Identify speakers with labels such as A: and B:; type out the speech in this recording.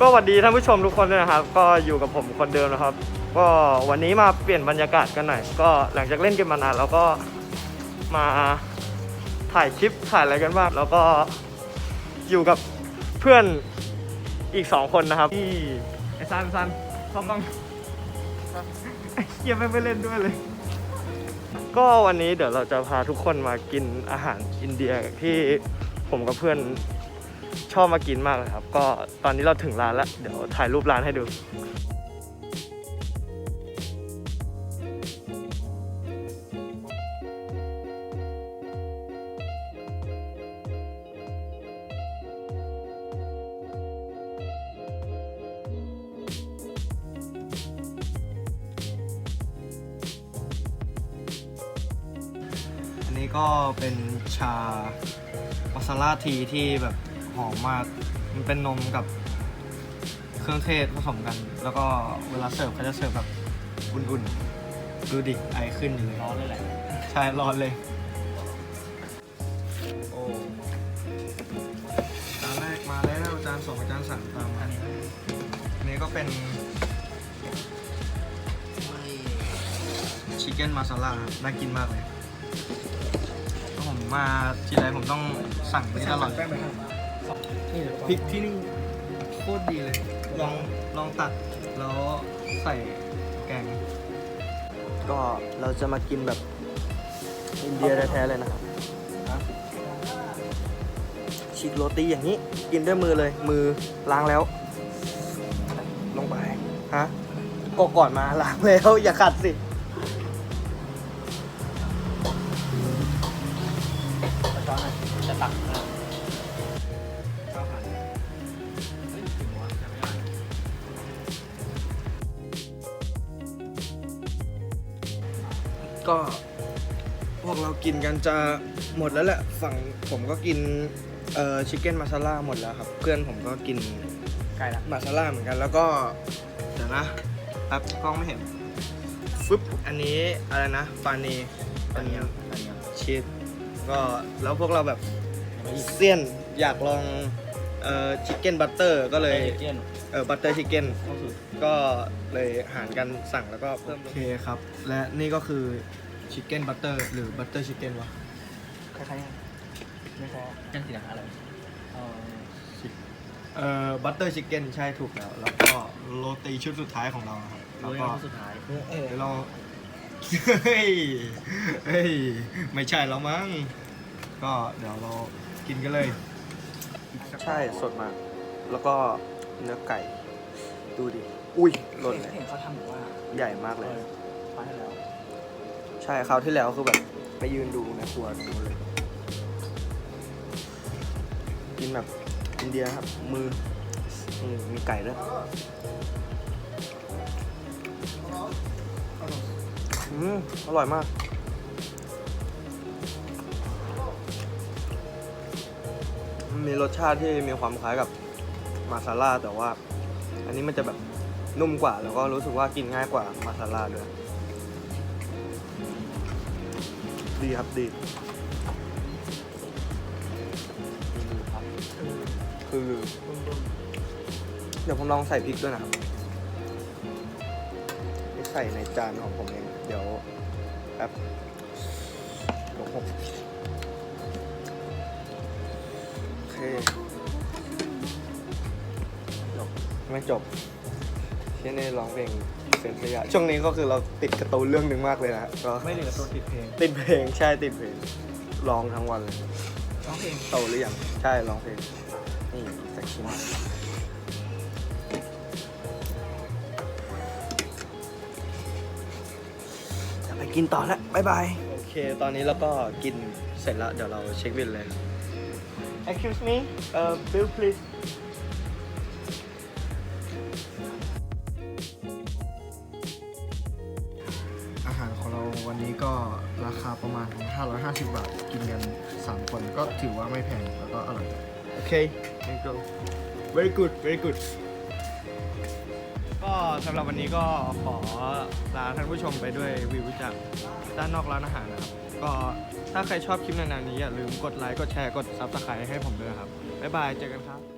A: ก็สวัสดีท่านผู้ชมทุกคนด้วยนะครับ ก็อยู่กับผมคนเดิมนะครับ ก็วันนี้มาเปลี่ยนบรรยากาศกันหน่อย ก็หลังจากเล่นเกมมานานเราก็มาถ่ายคลิปถ่ายอะไรกันบ้างแล้วก็อยู่กับเพื่อนอีกสองคนนะครับที่ไอ้ซันซันเขาต้องไอ้เกียไม่ไปเล่นด้วยเลย ก็วันนี้เดี๋ยวเราจะพาทุกคนมากินอาหารอินเดียที่ผมกับเพื่อน ชอบมากินมากเลยครับ ก็ตอนนี้เราถึงร้านแล้ว เดี๋ยวถ่ายรูปร้านให้ดู อันนี้ก็เป็นชามาซาลาทีที่แบบ หอมมาก มันเป็นนมกับเครื่องเทศผสมกัน แล้วก็เวลาเสิร์ฟเขาจะเสิร์ฟแบบอุ่นๆ ดูดิไอขึ้นอยู่เลย
B: ร้อนเลยแหละ
A: ใช่ร้อนเลย โอ้จานแรกมาแล้วจานสองจานสามตามมาอันนี้ก็เป็นชิคเก้นมาซาลาน่ากินมากเลยถ้าผมมาทีไรผมต้องสั่งไปตลอด พริกที่นี่โคตรดีเลย ลองลองตัดแล้วใส่แกง ก็เราจะมากินแบบอินเดียแท้ๆเลยนะครับชิคโรตีอย่างนี้ กินด้วยมือเลย มือล้างแล้ว ลงไปฮะก็ก่อนมาล้างแล้ว อย่าขัดสิ
B: ช้อนหน่อยจะตัก
A: ก็พวกเรากินกันจะหมดแล้วแหละ ฝั่งผมก็กินเอ่อชิคเก้นมาซาล่าหมดแล้วครับ เพื่อนผมก็กิน
B: ใกล้ละ
A: มาซาล่าเหมือนกัน แล้วก็เดี๋ยวนะแป๊บกล้องไม่เห็นฟึบอันนี้อะไรนะฟานี
B: อันนี้อันนี้
A: ชีสก็แล้วพวกเราแบบเซียนอยากลองเอ่อชิคเก้นบัตเตอร์ก็เลย
B: เกี้ยน
A: เออบัตเตอร์ชิคเก้น
B: เข้าสุด
A: ก็เลยหารกันสั่งแล้วก็เพิ่มโอเคครับ และนี่ก็คือชิคเก้นบัตเตอร์หรือบัตเตอร์ชิคเก้นวะ
B: คล้ายๆกันไม่พอกันสีอะไรเออ
A: เอ่อบัตเตอร์ชิคเก้นใช่ถูกแล้ว แล้วก็โรตีชุดสุดท้ายของเราครับ
B: โร
A: แล้ว
B: ย
A: ก็
B: น้ำสุดท้าย
A: เดี๋ยวเราเฮ้ยเฮ้ยไม่ใช่แล้วมั้งก็เดี๋ยวเรากินกันเลย ใช่สดมากแล้วก็ เนื้อไก่ ดูดิ อุ้ยหล่นเลย
B: เห็นเขาทำแบบว่า
A: ใหญ่มากเลย
B: ฟ้าให้แล้ว
A: ใช่คราวที่แล้วคือแบบ ไปยืนดูในครัวตรงนู้นเลย กินแบบอินเดียครับ มือนี่มีไก่ด้วยอืมอร่อยมากมันมีรสชาติที่มีความคล้ายกับ มาซาล่าแต่ว่า อันนี้มันจะแบบนุ่มกว่า แล้วก็รู้สึกว่ากินง่ายกว่ามาซาล่าด้วย ดีครับดีคือ เดี๋ยวผมลองใส่พริกด้วยนะครับใส่ในจานของผมเอง เดี๋ยวแป๊บเดี๋ยวผม ไม่จบเช่นนี้ร้องเพลงเซนเซียช่วงนี้ก็คือเราติดการ์ตูนเรื่องหนึ่งมากเลยนะก็
B: ไม่เหลือตัวติดเพลง
A: ติดเพลงใช่ติดเพลงร้องทั้งวันเลย
B: ร้องเพลง
A: โตหรือยังใช่ร้องเพลงนี่สักชิ้นจะไปกินต่อแล้วบ๊ายบายโอเค ตอนนี้เราก็กินเสร็จแล้วเดี๋ยวเราเช็คบิลเลย Excuse me uh bill please หารของเราวันนี้ก็ราคาประมาณ 550 บาท กินกัน 3 คนก็ถือว่าไม่แพงแล้วก็อร่อย โอเค thank you very good very good ก็สำหรับวันนี้ก็ขอลาท่านผู้ชมไปด้วยวิวจากด้านนอกร้านอาหารนะครับ ก็ถ้าใครชอบคลิปแนวๆนี้อย่าลืมกดไลค์ กดแชร์ กด Subscribe ให้ผมด้วยครับ บ๊ายบาย เจอกันครับ